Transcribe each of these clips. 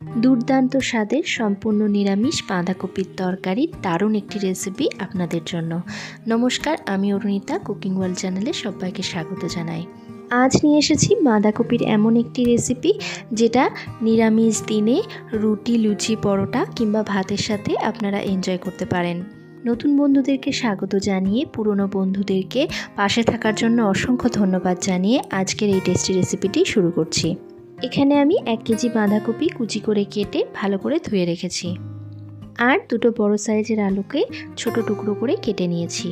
দুর্দান্ত স্বাদের সম্পূর্ণ নিরামিষ বাঁধাকপির তরকারি দারুণ একটি রেসিপি আপনাদের জন্য। নমস্কার, আমি অরুণিতা কুকিং ওয়ার্ল্ড চ্যানেলে সবাইকে স্বাগত জানাই। আজ নিয়ে এসেছি বাঁধাকপির এমন একটি রেসিপি যেটা নিরামিষ দিনে রুটি, লুচি, পরোটা কিংবা ভাতের সাথে আপনারা এনজয় করতে পারেন। নতুন বন্ধুদেরকে স্বাগত জানিয়ে, পুরনো বন্ধুদেরকে পাশে থাকার জন্য অসংখ্য ধন্যবাদ জানিয়ে আজকের এই টেস্টি রেসিপিটি শুরু করছি। এখানে আমি এক কেজি বাঁধাকপি কুচি করে কেটে ভালো করে ধুয়ে রেখেছি। আর দুটো বড় সাইজের আলুকে ছোট টুকরো করে কেটে নিয়েছি।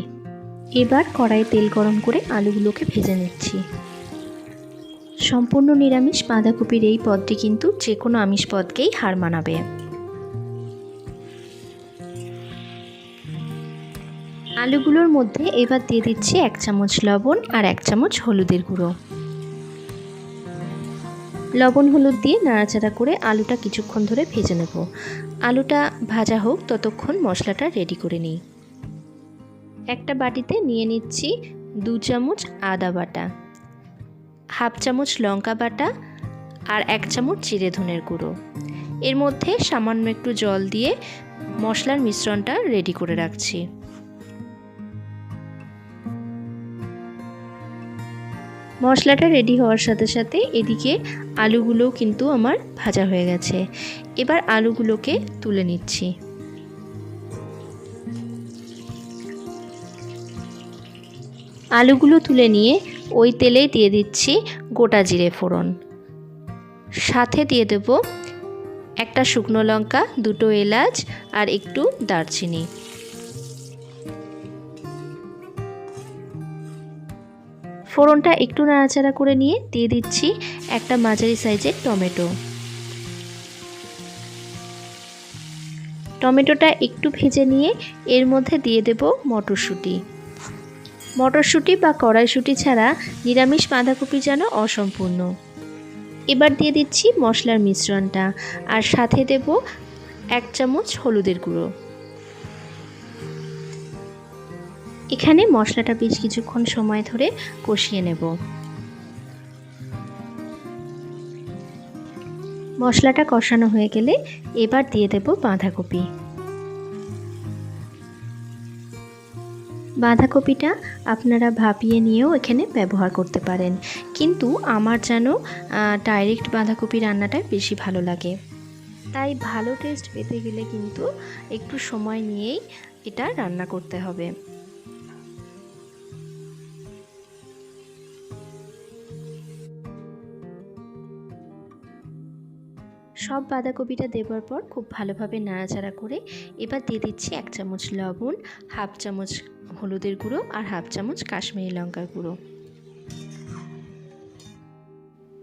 এবার কড়াইয়ে তেল গরম করে আলুগুলোকে ভেজে নিচ্ছি। সম্পূর্ণ নিরামিষ বাঁধাকপির এই পদটি কিন্তু যে কোনো আমিষ পদকেই হার মানাবে। আলুগুলোর মধ্যে এবার দিয়ে দিচ্ছি এক চামচ লবণ আর এক চামচ হলুদের গুঁড়ো। লবণ হলুদ দিয়ে নাড়াচাড়া করে আলুটা কিছুক্ষণ ধরে ভেজে নেব। আলুটা ভাজা হোক, ততক্ষণ মশলাটা রেডি করে নিই। একটা বাটিতে নিয়ে নিচ্ছি দু চামচ আদা বাটা, হাফ চামচ লঙ্কা বাটা আর এক চামচ জিরে ধনের গুঁড়ো। এর মধ্যে সামান্য একটু জল দিয়ে মশলার মিশ্রণটা রেডি করে রাখছি। মশলাটা রেডি হওয়ার সাথে সাথে এদিকে আলুগুলোও কিন্তু আমার ভাজা হয়ে গেছে। এবার আলুগুলোকে তুলে নিচ্ছি। আলুগুলো তুলে নিয়ে ওই তেলেই দিয়ে দিচ্ছি গোটা জিরে ফোড়ন। সাথে দিয়ে দেব একটা শুকনো লঙ্কা, দুটো এলাচ আর একটু দারচিনি। ফোড়নটা একটু নাড়াচাড়া করে নিয়ে দিয়ে দিচ্ছি একটা মাঝারি সাইজের টমেটো। টমেটোটা একটু ভেজে নিয়ে এর মধ্যে দিয়ে দেব মটরশুঁটি। মটরশুঁটি বা কড়াইশুঁটি ছাড়া নিরামিষ বাঁধাকপি যেন অসম্পূর্ণ। এবার দিয়ে দিচ্ছি মশলার মিশ্রণটা আর সাথে দেব এক চামচ হলুদের গুঁড়ো। এখানে মশলাটা বেশ কিছুক্ষণ সময় ধরে কষিয়ে নেব। মশলাটা কষানো হয়ে গেলে এবার দিয়ে দেব বাঁধাকপি। বাঁধাকপিটা আপনারা ভাপিয়ে নিয়েও এখানে ব্যবহার করতে পারেন। কিন্তু আমার যেন ডাইরেক্ট বাঁধাকপি রান্নাটা বেশি ভালো লাগে। তাই ভালো টেস্ট পেতে গেলে কিন্তু একটু সময় নিয়েই এটা রান্না করতে হবে। সব বাঁধাকপিটা দেওয়ার পর খুব ভালোভাবে নাড়াচাড়া করে এবার দিয়ে দিচ্ছি এক চামচ লবণ, হাফ চামচ হলুদের গুঁড়ো আর হাফ চামচ কাশ্মীরি লঙ্কার গুঁড়ো।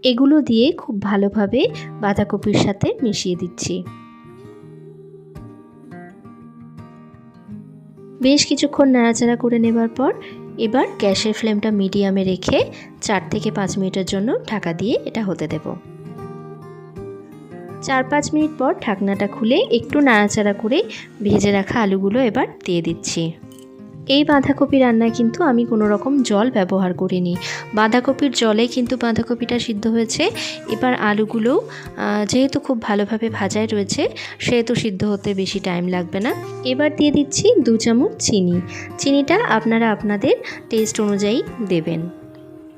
এগুলো দিয়ে খুব ভালোভাবে বাঁধাকপির সাথে মিশিয়ে দিচ্ছি। বেশ কিছুক্ষণ নাড়াচাড়া করে নেবার পর এবার গ্যাসের ফ্লেমটা মিডিয়ামে রেখে চার থেকে পাঁচ মিনিটের জন্য ঢাকা দিয়ে এটা হতে দেবো। চার পাঁচ মিনিট পর ঢাকনাটা খুলে একটু নাড়াচাড়া করে ভেজে রাখা আলুগুলো এবার দিয়ে দিচ্ছি। এই বাঁধাকপি রান্নায় কিন্তু আমি কোনো রকম জল ব্যবহার করিনি। বাঁধাকপির জলে কিন্তু বাঁধাকপিটা সিদ্ধ হয়েছে। এবার আলুগুলোও যেহেতু খুব ভালোভাবে ভাজায় রয়েছে, সেহেতু সিদ্ধ হতে বেশি টাইম লাগবে না। এবার দিয়ে দিচ্ছি দু চামচ চিনি। চিনিটা আপনারা আপনাদের টেস্ট অনুযায়ী দেবেন।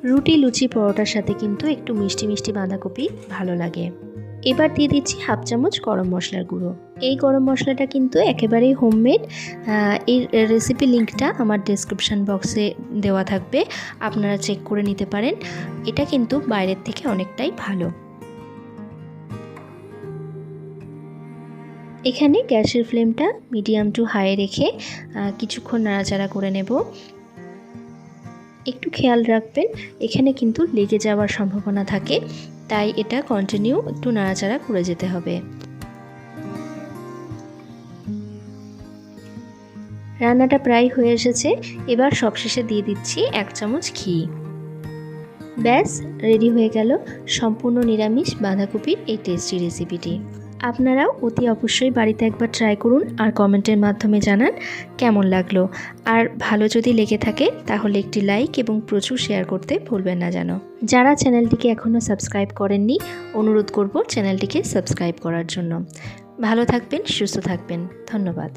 রুটি, লুচি, পরোটার সাথে কিন্তু একটু মিষ্টি মিষ্টি বাঁধাকপি ভালো লাগে। এবার দিয়ে দিচ্ছি হাফ চামচ গরম মশলার গুঁড়ো। এই গরম মশলাটা কিন্তু একেবারেই হোমমেড এই রেসিপি লিঙ্কটা আমার ডেসক্রিপশান বক্সে দেওয়া থাকবে, আপনারা চেক করে নিতে পারেন। এটা কিন্তু বাইরের থেকে অনেকটাই ভালো। এখানে গ্যাসের ফ্লেমটা মিডিয়াম টু হাই রেখে কিছুক্ষণ নাড়াচাড়া করে নেব। একটু খেয়াল রাখবেন, এখানে কিন্তু লেগে যাওয়ার সম্ভাবনা থাকে, তাই এটা কন্টিনিউ একটু নাড়াচাড়া করে যেতে হবে। রান্নাটা প্রায় হয়ে এসেছে, এবার সবশেষে দিয়ে দিচ্ছি এক চামচ ঘি। ব্যাস, রেডি হয়ে গেল সম্পূর্ণ নিরামিষ বাঁধাকপির এই টেস্টি রেসিপিটি আপনারাও অতি অবশ্যই বাড়িতে একবার ট্রাই করুন আর কমেন্টের মাধ্যমে জানান কেমন লাগল। আর ভালো যদি লেগে থাকে, তাহলে একটি লাইক এবং প্রচুর শেয়ার করতে ভুলবেন না যেন। যারা চ্যানেলটিকে এখনও সাবস্ক্রাইব করেননি, অনুরোধ করব চ্যানেলটিকে সাবস্ক্রাইব করার জন্য। ভালো থাকবেন, সুস্থ থাকবেন। ধন্যবাদ।